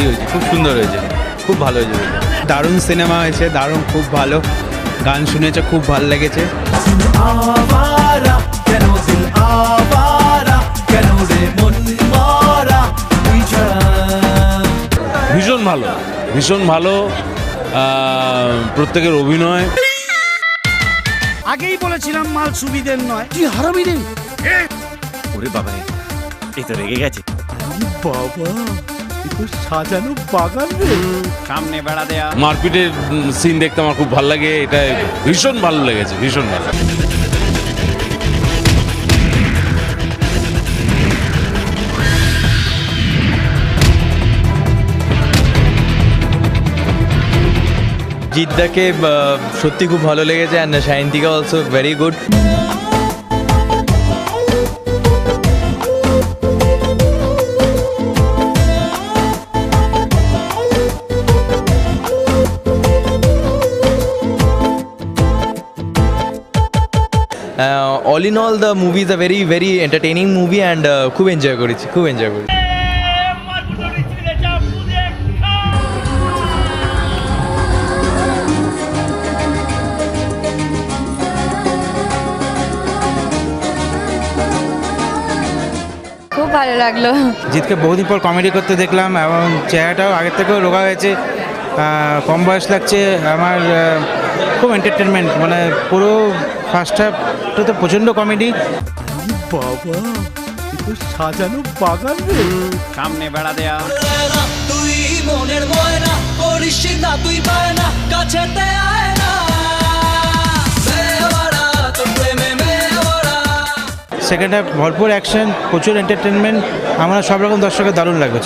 Happy হয়েছি খুব সুন্দর হয়েছে খুব ভালো হয়েছে। দারুণ সিনেমা হয়েছে দারুণ খুব ভালো। গান শুনেছে খুব ভালো লেগেছে। ভীষণ ভালো ভীষণ ভালো আহ, প্রত্যেকের অভিনয়। আগেই বলেছিলাম মাল সুবিধের নয়। তুই হারাবি রে। ওরে বাবা রে এই তো রেগে গেছে। বাবা। এ তো সাজানো বাগান রে। সামনে বেড়া দেয়া। মারপিটের সিন দেখতে আমার খুব ভালো লাগে এটা ভীষণ ভালো লেগেছে ভীষণ ভালো জিদ্দাকে সত্যি খুব ভালো লেগেছে and Sayantika also very good all in all the movie is a very very entertaining movie and খুব এনজয় করেছি খুব এনজয় করেছি। খুব ভালো লাগল। জিতকে বহুদিন পর কমেডি করতে দেখলাম এবং চেহারাটাও আগের থেকেও রোগা হয়েছে। কম বয়স লাগছে। আমার খুব এন্টারটেনমেন্ট মানে পুরো ফার্স্ট হাফটা তো প্রচণ্ড কমেডি বাবা তো সাজানো বাগান রে। সামনে বেড়া দেয়া। তুই মনের ময়না করিস না তুই পায় না কাছেতে আয় না। মেওয়ারা তোর প্রেমে মেওয়ারা সেকেন্ড হাফ ভরপুর অ্যাকশন প্রচুর এন্টারটেনমেন্ট আমরা সব রকম দর্শকের দারুণ লাগবে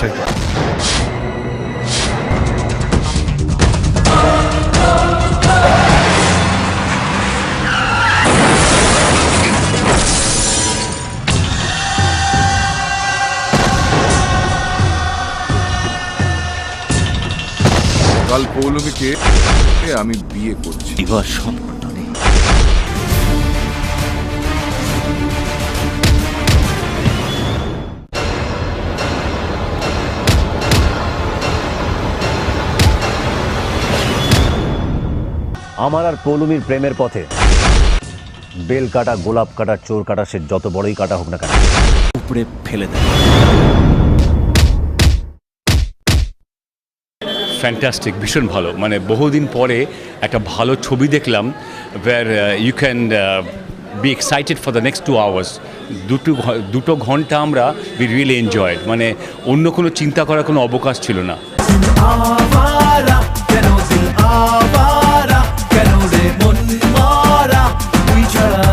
কাল পৌলমীকে আমি বিয়ে করছি। নেই আমার আর পৌলুমির প্রেমের পথে। বেল কাটা গোলাপ কাটা চোর কাটা সে যত বড়ই কাটা হোক না কেন। উপরে ফেলে দেয়। ফ্যান্টাস্টিক ভীষণ ভালো। মানে বহুদিন পরে একটা ভালো ছবি দেখলাম war you can be excited for the next two hours দুটো দুটো ঘণ্টা আমরা বি রিয়েলি এনজয়েড মানে অন্য কোনো চিন্তা করার কোনো অবকাশ ছিল না। আবারা কেন মন মারা, তুই ছাড়া